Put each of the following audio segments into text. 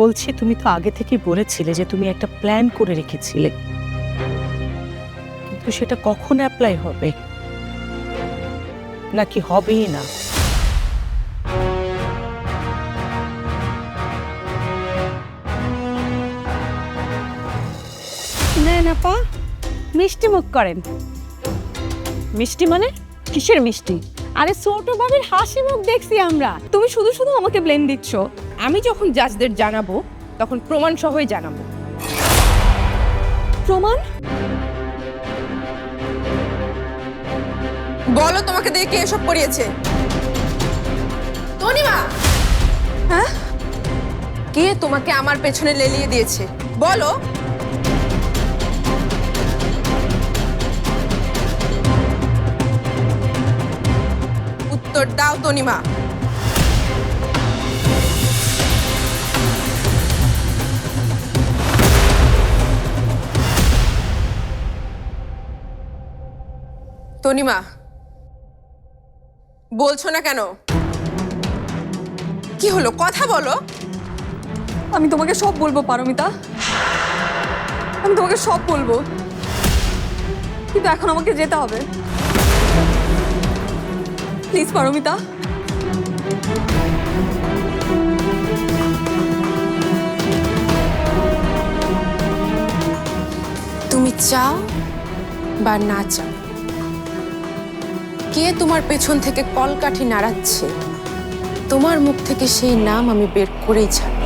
বলছি তুমি তো আগে থেকে বলেছিলে যে তুমি একটা প্ল্যান করে রেখেছিলে। কিন্তু সেটা কখন অ্যাপ্লাই হবে? নাকি হবেই না? নেন আপা মিষ্টি মুখ করেন। মিষ্টি মানে? কিসের মিষ্টি? আরে ছোট ভাবির হাসি মুখ দেখছি আমরা। তুমি শুধু শুধু আমাকে ব্লেম দিচ্ছ। আমি যখন জাজদের জানাব তখন প্রমাণ সহই জানাব। প্রমাণ? বলো তোমাকে দিয়ে কে এসব করিয়েছে? তনিমা! হ্যাঁ? কে তোমাকে আমার পেছনে লেলিয়ে দিয়েছে? বলো। উত্তর দাও তনিমা। তনিমা, বলছো না কেন? কি হলো? কথা বলো। আমি তোমাকে সব বলব, পারমিতা। আমি তোমাকে সব বলব। কিন্তু এখন আমাকে যেতে হবে। প্লিজ পারমিতা। তুমি চাও বা না চাও? কে তোমার পেছন থেকে কলকাঠি নাড়াচ্ছে? তোমার মুখ থেকে সেই নাম আমি বের করেই ছাড়ব।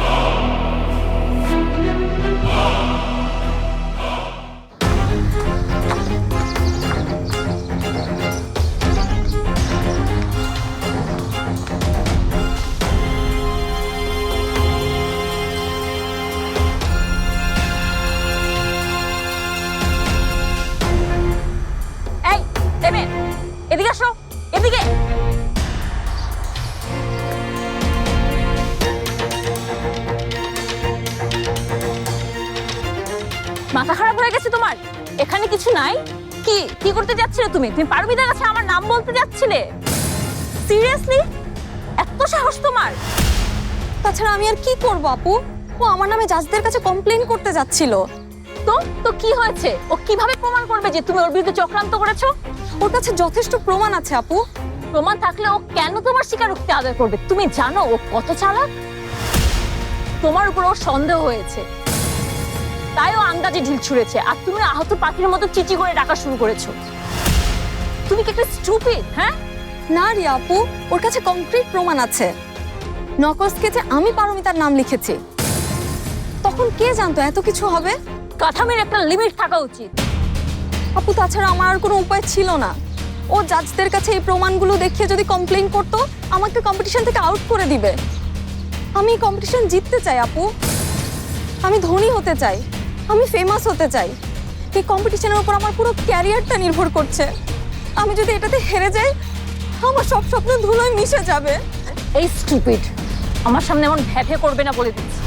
কি করতে যাচ্ছিলে তুমি? তুমি পারবিদার কাছে আমার নাম বলতে যাচ্ছিলে? সিরিয়াসলি এত সাহস তোমার! তাছাড়া আমি আর কি করব আপু? ও আমার নামে জাজদের কাছে কমপ্লেন করতে যাচ্ছিল। তো? তো কি হয়েছে? ও কীভাবে প্রমাণ করবে যে তুমি ওর বিরুদ্ধে চক্রান্ত করেছ? ওর কাছে যথেষ্ট প্রমাণ আছে আপু। প্রমাণ থাকলে ও কেন তোমার স্বীকারোক্তি আদায় করবে? তুমি জানো ও কত চালাক? তোমার উপর ওর সন্দেহ হয়েছে। তাই ও আন্দাজে ঢিল ছুঁড়েছে। আর তুমি আহত পাখির মতো চিচি করে ডাকা শুরু করেছ। তুমি কি একটা স্টুপিড হ্যাঁ? না রে আপু ওর কাছে কংক্রিট প্রমাণ আছে। নকল যে আমি পারমিতার নাম লিখেছি। তখন কে জানতো এত কিছু হবে? কাঠামের একটা লিমিট থাকা উচিত। আপু তাছাড়া আমার আর কোনো উপায় ছিল না। ও জাজদের কাছে এই প্রমাণগুলো দেখিয়ে যদি কমপ্লেন করতো আমাকে কম্পিটিশন থেকে আউট করে দিবে। আমি কম্পিটিশন জিততে চাই আপু। আমি ধনী হতে চাই। আমি ফেমাস হতে চাই। এই কম্পিটিশনের উপর আমার পুরো ক্যারিয়ারটা নির্ভর করছে। আমি যদি এটাতে হেরে যাই, আমার সব স্বপ্ন ধুলোয় মিশে যাবে। এই স্টুপিড আমার সামনে এমন ভ্যাভে করবে না বলে দিচ্ছি।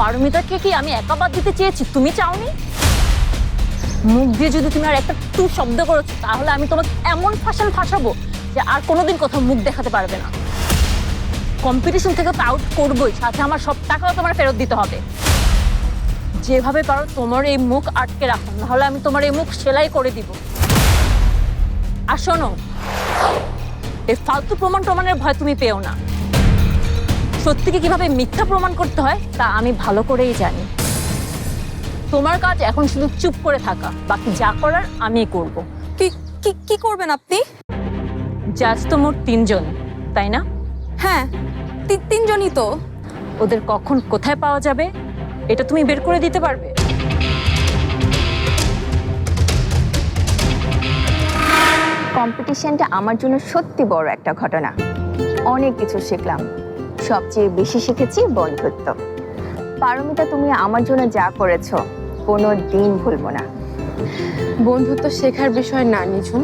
পারমিতাকে কি আমি একা বাদ দিতে চেয়েছি? তুমি চাওনি? মুখ দিয়ে যদি তুমি আর একটা টু শব্দ করেছ, তাহলে আমি তোমাকে এমন ফাঁসান ফাঁসাবো যে আর কোনোদিন কোথাও মুখ দেখাতে পারবে না। কম্পিটিশন থেকে তো আউট করবোই, সাথে আমার সব টাকাও তোমার ফেরত দিতে হবে। যেভাবে পারো তোমার এই মুখ আটকে রাখো নাহলে আমি তোমার এই মুখ সেলাই করে দিব। আর শোনো এই ফালতু প্রমাণ প্রমাণের ভয় তুমি পেও না। সত্যিকে কীভাবে মিথ্যা প্রমাণ করতে হয় তা আমি ভালো করেই জানি। তোমার কাজ এখন শুধু চুপ করে থাকা বাকি যা করার আমিই করব। কি কি কি করবেন আপনি? জাজ তো মোট তিনজন তাই না? হ্যাঁ তিনজনই তো। ওদের কখন কোথায় পাওয়া যাবে? এটা তুমি বের করে দিতে পারবে। কম্পিটিশনটা আমার জন্য সত্যি বড় একটা ঘটনা। অনেক কিছু শিখলাম। সবচেয়ে বেশি শিখেছি বন্ধুত্ব। পারমিতা তুমি আমার জন্য যা করেছ কোনো দিন ভুলবো না। বন্ধুত্ব শেখার বিষয় না নিঝুম।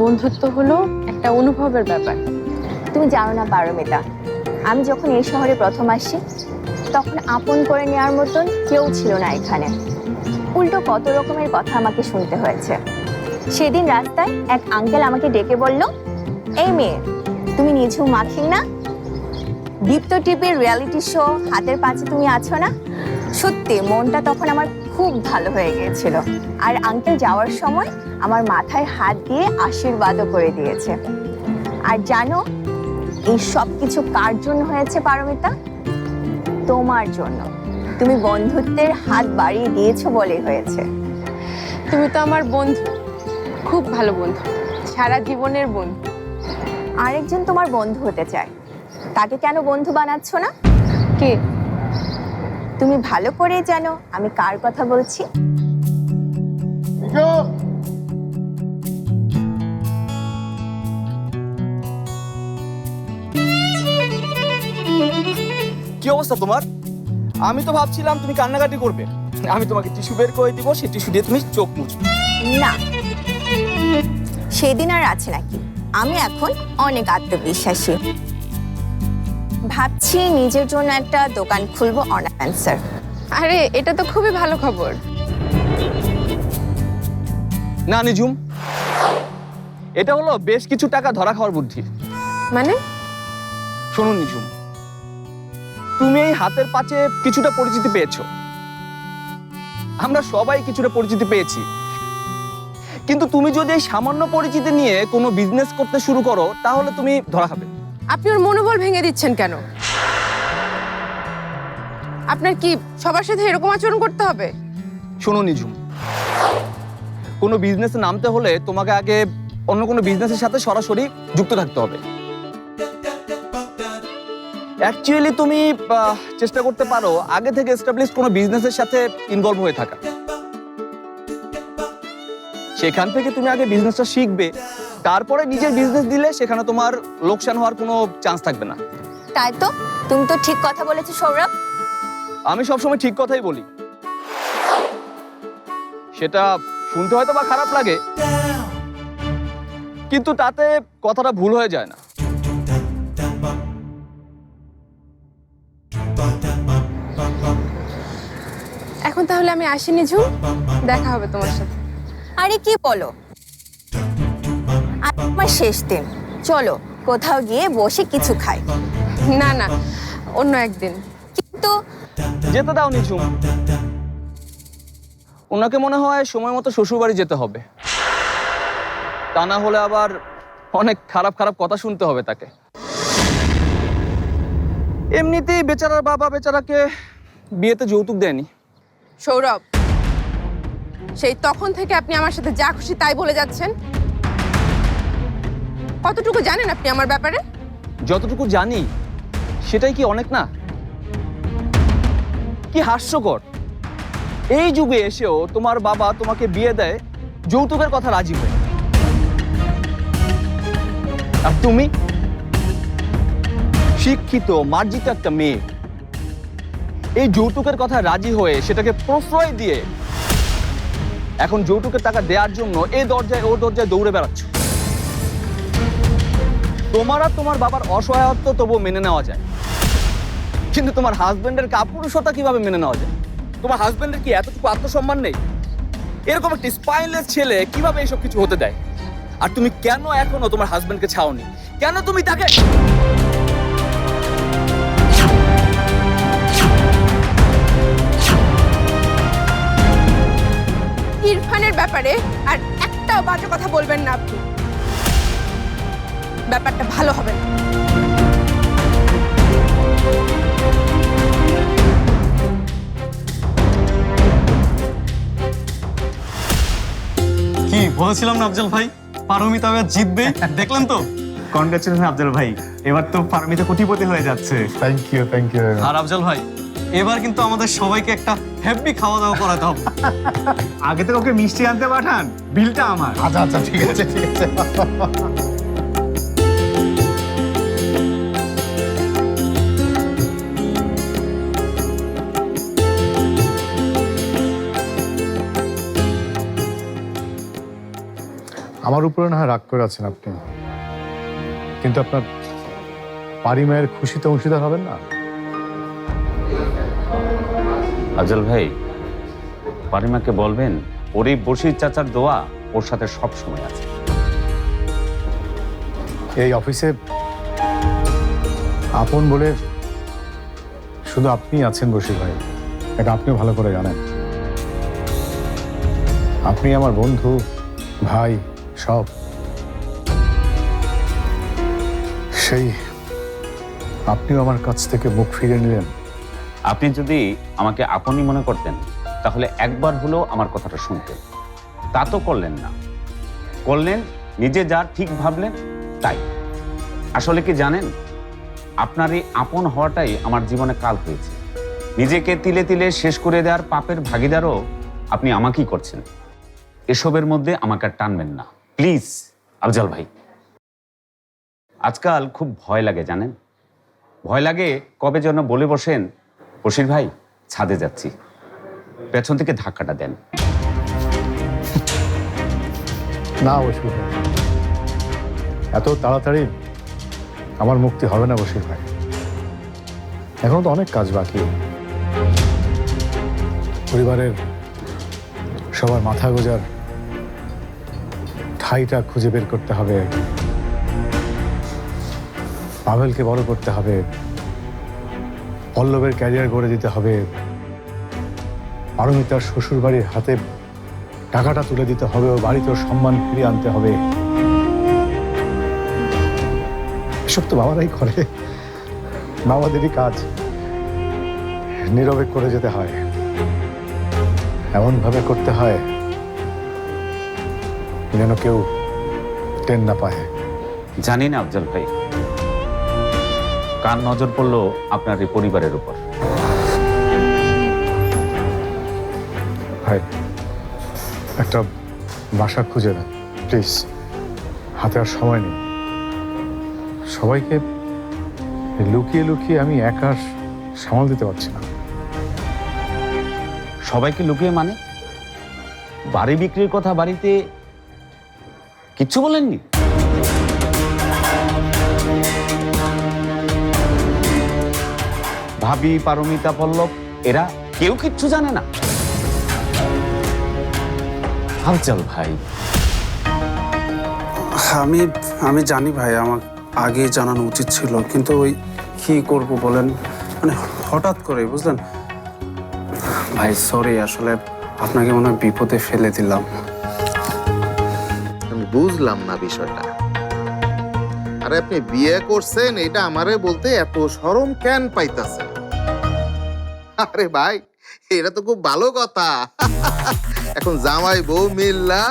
বন্ধুত্ব হলো একটা অনুভবের ব্যাপার। তুমি জানো না পারমিতা আমি যখন এই শহরে প্রথম আসি তখন আপন করে নেওয়ার মতন কেউ ছিল না এখানে। উল্টো কত রকমের কথা আমাকে শুনতে হয়েছে। সেদিন রাস্তায় এক আঙ্কেল আমাকে ডেকে বলল, এই মেয়ে, তুমি নিঝুম মাখিল না? দীপ্ত টিভির রিয়ালিটি শো হাতের পাঁচে তুমি আছো না? সত্যি, মনটা তখন আমার খুব ভালো হয়ে গিয়েছিল। আর আঙ্কেল যাওয়ার সময় আমার মাথায় হাত দিয়ে আশীর্বাদও করে দিয়েছে। আর জানো, এই সব কিছু কার জন্য হয়েছে পারমিতা? তোমার জন্য। তুমি বন্ধুত্বের হাত বাড়িয়ে দিয়েছ বলেই হয়েছে। তুমি তো আমার বন্ধু খুব ভালো বন্ধু সারা জীবনের বন্ধু। আরেকজন তোমার বন্ধু হতে চায়। তাকে কেন বন্ধু বানাচ্ছ না? কে? তুমি ভালো করে জানো আমি কার কথা বলছি। অবস্থা তোমার? আমি তো ভাবছিলাম তুমি কান্নাকাটি করবে। আমি তোমাকে টিস্যু বের করে দিব সেই টিস্যু দিয়ে তুমি চোখ মুছবে। না। সেদিন আর আছে নাকি? আমি এখন অনেক আত্মবিশ্বাসী। ভাবছি নিজের জন্য একটা দোকান খুলবো অর্নামেন্টসের আরে এটা তো খুবই ভালো খবর। না নিঝুম। এটা হলো বেশ কিছু টাকা ধরা খাওয়ার বুদ্ধি। মানে? শোনো নিঝুম। তুমি এই হাতের পাচে কিছুটা পরিচিতি পেয়েছ। আমরা সবাই কিছুটা পরিচিতি পেয়েছি। কিন্তু তুমি যদি এই সামান্য পরিচিতি নিয়ে কোনো বিজনেস করতে শুরু করো তাহলে তুমি ধরা খাবে। আপনি ওর মনোবল ভেঙে দিচ্ছেন কেন? আপনার কি সবার সাথে এরকম আচরণ করতে হবে? শোনো নিঝুম। কোনো বিজনেসে নামতে হলে তোমাকে আগে অন্য কোনো বিজনেসের সাথে সরাসরি যুক্ত থাকতে হবে। অ্যাকচুয়ালি তুমি চেষ্টা করতে পারো আগে থেকে এস্টাবলিশ কোনো বিজনেসের সাথে ইনভলভ হয়ে থাকা। সেখান থেকে তুমি আগে বিজনেসটা শিখবে তারপরে নিজের বিজনেস দিলে সেখানে তোমার লোকসান হওয়ার কোনো চান্স থাকবে না। তাই তো? তুমি তো ঠিক কথা বলেছ সৌরভ। আমি সবসময় ঠিক কথাই বলি। সেটা শুনতে হয়তো বা খারাপ লাগে কিন্তু তাতে কথাটা ভুল হয়ে যায় না। তাহলে আমি আসিনি ঝুম। দেখা হবে তোমার সাথে। আরে কি বলো? আমার শেষ দিন। চলো কোথাও গিয়ে বসে কিছু খাই। না না অন্য একদিন। কিন্তু যেতে দাও নিঝুম ওনাকে মনে হয় সময় মতো শ্বশুরবাড়ি যেতে হবে। তা না হলে আবার অনেক খারাপ খারাপ কথা শুনতে হবে তাকে। এমনিতেই বেচারার বাবা বেচারাকে বিয়েতে যৌতুক দেয়নি। সৌরভ, সেই তখন থেকে আপনি আমার সাথে যা খুশি তাই বলে যাচ্ছেন? কতটুকু জানেন আপনি আমার ব্যাপারে? যতটুকু জানি, সেটাই কি অনেক না? কি হাস্যকর। এই যুগে এসেও তোমার বাবা তোমাকে বিয়ে দেয়, যৌতুকের কথা রাজি হয়ে। আর তুমি? শিক্ষিত, মার্জিত একটা মেয়ে। এই যৌতুকের কথা রাজি হয়ে সেটাকে প্রশ্রয় দিয়ে এখন যৌতুকের টাকা দেওয়ার জন্য এই দরজায় ও দরজায় দৌড়ে বেড়াচ্ছ। তোমার আর তোমার বাবার অসহায়ত্ব তবুও মেনে নেওয়া যায়। কিন্তু তোমার হাজবেন্ডের কাপুরুষতা কীভাবে মেনে নেওয়া যায়? তোমার হাজবেন্ডের কি এতটুকু আত্মসম্মান নেই? এরকম একটি স্পাইনলেস ছেলে কীভাবে এইসব কিছু হতে দেয়? আর তুমি কেন এখনও তোমার হাজবেন্ডকে ছাওনি? কেন তুমি তাকে ইরফানের ব্যাপারে আর একটাও বাজে কথা বলবেন না আপনি। ব্যাপারটা ভালো হবে না। কি বলেছিলাম না আফজল ভাই? পারমিতা এবার জিতবে? দেখলেন তো? কনগ্রাচুলেশন আফজল ভাই। এবার তো পারমিতা কোটিপতি হয়ে যাচ্ছে। থ্যাংক ইউ থ্যাংক ইউ আর আফজল ভাই এবার কিন্তু আমাদের সবাইকে একটা হ্যাপি খাওয়া দাওয়া করাতে হবে। আগে তো ওকে মিষ্টি আনতে পাঠান বিলটা আমার। আচ্ছা আচ্ছা ঠিক আছে ঠিক আছে। আমার উপরে না হয় রাগ করে আছেন আপনি। কিন্তু আপনার পারি মায়ের খুশিতে অংশীদার হবেন না। আজল ভাই, পারিমাকে বলবেন ওর এই বসির চাচার দোয়া ওর সাথে সব সময় আছে। এই অফিসে আপন বলে শুধু আপনিই আছেন বসির ভাই, এটা আপনিও ভালো করে জানেন। আপনি আমার বন্ধু, ভাই, সব। সেই আপনিও আমার কাছ থেকে মুখ ফিরে নিলেন। আপনি যদি আমাকে আপনই মনে করতেন, তাহলে একবার হলেও আমার কথাটা শুনতেন। তা তো করলেন না। করলেন, নিজে যা ঠিক ভাবলেন, তাই। আসলে কি জানেন? আপনার এই আপন হওয়াটাই আমার জীবনে কাল হয়েছে। নিজেকে তিলে তিলে শেষ করে দেওয়ার পাপের ভাগিদারও আপনি আমাকেই করছেন। এসবের মধ্যে আমাকে আর টানবেন না। প্লিজ, আফজাল ভাই। আজকাল খুব ভয় লাগে, জানেন? ভয় লাগে কবে যেন বলে বসেন বসির ভাই, ছাদে যাচ্ছি। পেছন থেকে ধাক্কাটা দেন। না বসির ভাই। এত তাড়াতাড়ি আমার মুক্তি হবে না বসির ভাই। এখন তো অনেক কাজ বাকি। পরিবারের সবার মাথা গোজার ঠাইটা খুঁজে বের করতে হবে। পাভেলকে বড় করতে হবে। পল্লবের ক্যারিয়ার গড়ে দিতে হবে। পারমিতার শ্বশুর বাড়ির হাতে টাকাটা তুলে দিতে হবে ও বাড়িতে সম্মান ফিরিয়ে আনতে হবে। এসব তো বাবারাই করে। বাবাদেরই কাজ নীরবে করে যেতে হয়। এমনভাবে করতে হয় যেন কেউ টেন না পায়। জানি না আফজল ভাই। কার নজর পড়ল আপনার এই পরিবারের উপর। ভাই একটা বাসা খুঁজে দেন প্লিজ। হাতে আর সময় নেই। সবাইকে লুকিয়ে লুকিয়ে আমি একা সামাল দিতে পারছি না। সবাইকে লুকিয়ে মানে? বাড়ি বিক্রির কথা বাড়িতে কিচ্ছু বলেননি? ভাবি পারমিতা পল্লব এরা কেউ কিচ্ছু জানে না। আফজল ভাই। আমি আমি জানি ভাই আমার আগে জানানো উচিত ছিল কিন্তু ওই কি করব বলেন? মানে হঠাৎ করে বুঝলেন? ভাই সরি আসলে আপনাকে মনে হয় বিপদে ফেলে দিলাম। আমি বুঝলাম না বিষয়টা। আরে আপনি বিয়ে করছেন এটা আমারে বলতে এত শরম কেন পাইতাছেন? আরে ভাই এটা তো খুব ভালো কথা। এখন জামাই বউ মিল্লা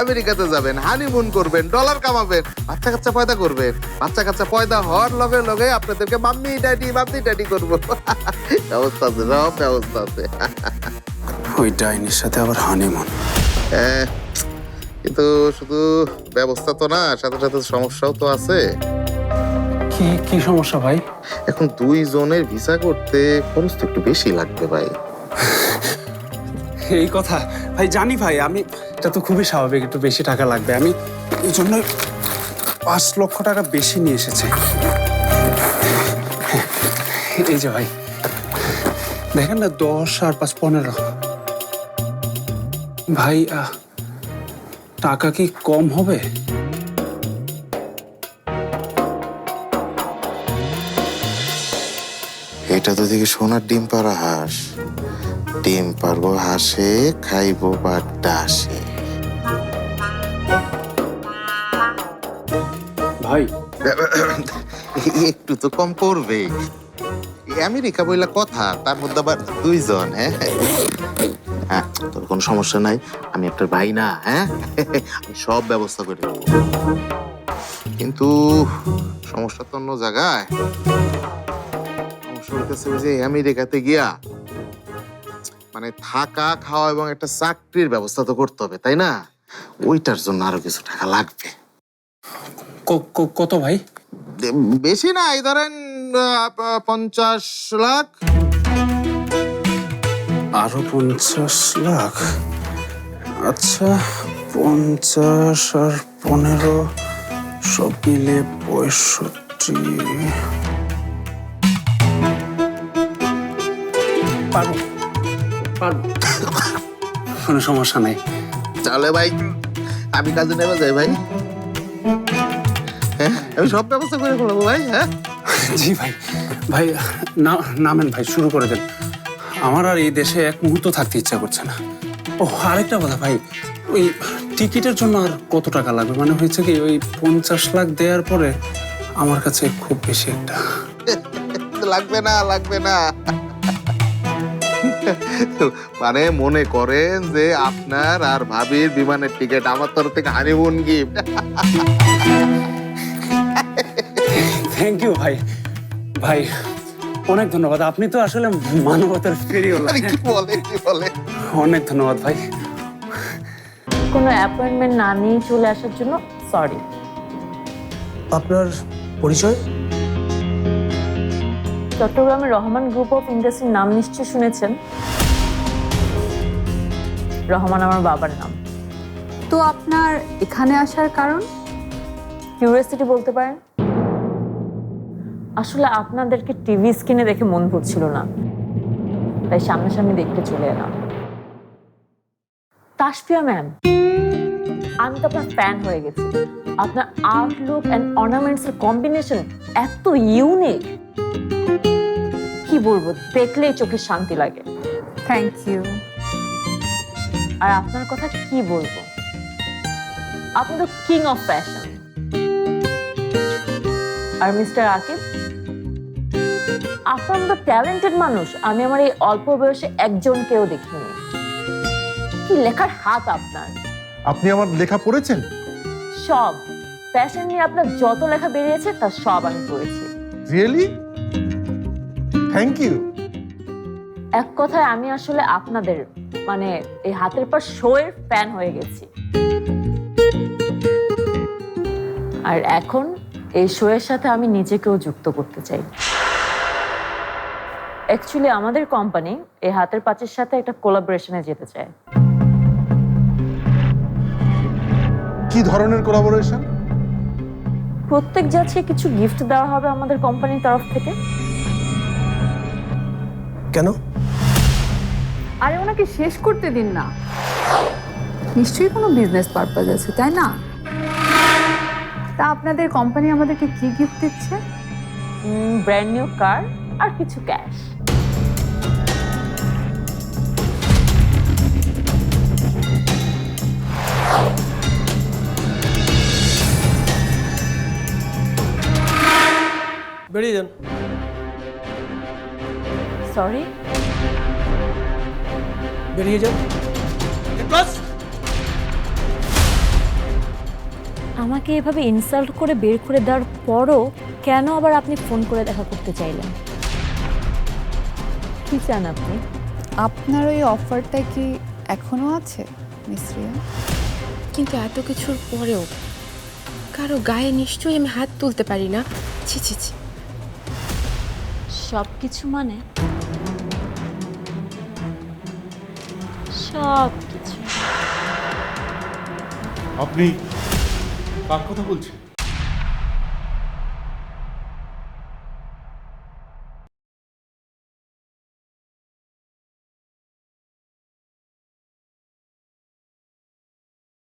আমেরিকাতে যাবেন হানিমুন করবেন ডলার কামাবেন বাচ্চা কাচ্চা পয়দা করবেন। বাচ্চা কাচ্চা পয়দা হওয়ার লগে লগে আপনাদেরকে মাম্মি ড্যাডি মাম্মি ড্যাডি করব। ব্যবস্থা আছে সব ব্যবস্থা আছে। ওই ডাইনির সাথে আবার হানিমুন হ্যাঁ, কিন্তু শুধু ব্যবস্থা তো না সাথে সাথে সমস্যাও তো আছে। কি কি সমস্যা ভাই? এখন দুই জনের ভিসা করতে খরচ তো একটু বেশি লাগবে ভাই। এই কথা ভাই জানি ভাই আমি এটা তো খুবই স্বাভাবিক একটু বেশি টাকা লাগবে। আমি এই জন্য পাঁচ লক্ষ টাকা বেশি নিয়ে এসেছি। এই যে ভাই দেখেন না দশ আর পাঁচ পনেরো। ভাই টাকা কি কম হবে? এটা তো দেখি সোনার ডিম পাড়া হাঁস। ডিম পারব হাসে খাইবো বা ডাসে। ভাই। একটু তো কম করবে। আমেরিকা বইলা কথা তার মধ্যে আবার দুইজন হ্যাঁ? হ্যাঁ তোর কোনো সমস্যা নাই আমি একটা ভাই না হ্যাঁ? আমি সব ব্যবস্থা করে দেবো। কিন্তু সমস্যা তো অন্য জায়গায়। ওই যে আমেরিকাতে গিয়া মানে থাকা খাওয়া এবং একটা চাকরির ব্যবস্থা তো করতে হবে তাই না? ওইটার জন্য আরও কিছু টাকা লাগবে। কত ভাই? বেশি না এই ধরেন পঞ্চাশ লাখ। আরও পঞ্চাশ লাখ? আচ্ছা পঞ্চাশ আর পনেরো সব মিলে পঁয়ষট্টি। পারব। পারব। কোনো সমস্যা নেই। তাহলে ভাই আমি কাজে নেমে যাই ভাই। হ্যাঁ আমি সব ব্যবস্থা করে ফেলব ভাই হ্যাঁ? জি ভাই। ভাই না নামেন ভাই শুরু করে দেন। আমার আর এই দেশে এক মুহূর্ত থাকতে ইচ্ছা করছে না। ও আরেকটা কথা ভাই ওই টিকিটের জন্য আর কত টাকা লাগবে? মানে হয়েছে কি ওই পঞ্চাশ লাখ দেওয়ার পরে আমার কাছে খুব বেশি একটা। লাগবে না লাগবে না। মানে মনে করেন যে আপনার আর ভাবির বিমানের টিকিট আমার তরফ থেকে হানিমুন গিফট থ্যাংক ইউ ভাই। ভাই অনেক ধন্যবাদ। আপনি তো আসলে মানবতার ফেরিও কি বলে কি বলে? অনেক ধন্যবাদ ভাই। কোনো অ্যাপয়েন্টমেন্ট না নিয়ে চলে আসার জন্য সরি আপনার পরিচয়? চট্টগ্রামের রহমান গ্রুপ অফ ইন্ডাস্ট্রির নাম নিশ্চয় শুনেছেন। রহমান আমার বাবার নাম। তো আপনার এখানে আসার কারণ? কিউরিয়াসিটি বলতে পারেন? আসলে আপনাদেরকে টিভি স্ক্রিনে দেখে মন ভরছিল না। তাই সামনাসামনি দেখতে চলে এলাম। তাসপিয়া ম্যাম আমি তো আপনার ফ্যান হয়ে গেছি। আপনার আউটলুক অ্যান্ড অর্নামেন্টস এর কম্বিনেশন এত ইউনিক কি বলব দেখলেই চোখে শান্তি লাগে। থ্যাংক ইউ আর আপনার কথা কি বলব? আপনি তো কিং অফ ফ্যাশন আর মিস্টার আকিব? আপনার মতো ট্যালেন্টেড মানুষ। আমি আমার এই অল্প বয়সে একজনকেও দেখিনি। কি লেখার হাত আপনার? আপনি আমার লেখা পড়েছেন? সব। ফ্যাশন নিয়ে আপনার যত লেখা বেরিয়েছে তার সব আমি পড়েছি। রিয়েলি থ্যাংক ইউ এক কথায় আমি আসলে আপনাদের মানে এই হাতের পর শোয়ের ফ্যান হয়ে গেছি। আর এখন এই শোয়ের সাথে আমি নিজেকেও যুক্ত করতে চাই। অ্যাকচুয়ালি আমাদের কোম্পানি এই হাতের পাঁচের সাথে একটা কোলাবোরেশনে যেতে চায়। কি ধরনের কোলাবোরেশন প্রত্যেক যাচ্ছে কিছু গিফট দেওয়া হবে আমাদের কোম্পানির তরফ থেকে। কেন? আরে ওনাকে শেষ করতে দিন না। নিশ্চয়ই কোনো বিজনেস পারপাস আছে তাই না? তা আপনাদের কোম্পানি আমাদেরকে কি গিফট দিচ্ছে? ব্র্যান্ড নিউ কার আর কিছু ক্যাশ বেরিয়ে যান। সরি বেরিয়ে যান আমাকে এভাবে ইনসাল্ট করে বের করে দেওয়ার পরও কেন আবার আপনি ফোন করে দেখা করতে চাইলেন? কি চান আপনি? আপনার ওই অফারটা কি এখনও আছে মিশ্রিয়া কিন্তু এত কিছুর পরেও কারও গায়ে নিশ্চয়ই আমি হাত তুলতে পারি না। ছি ছি ছি। সব কিছু মানে? সব কিছু। আপনি কার কথা বলছেন?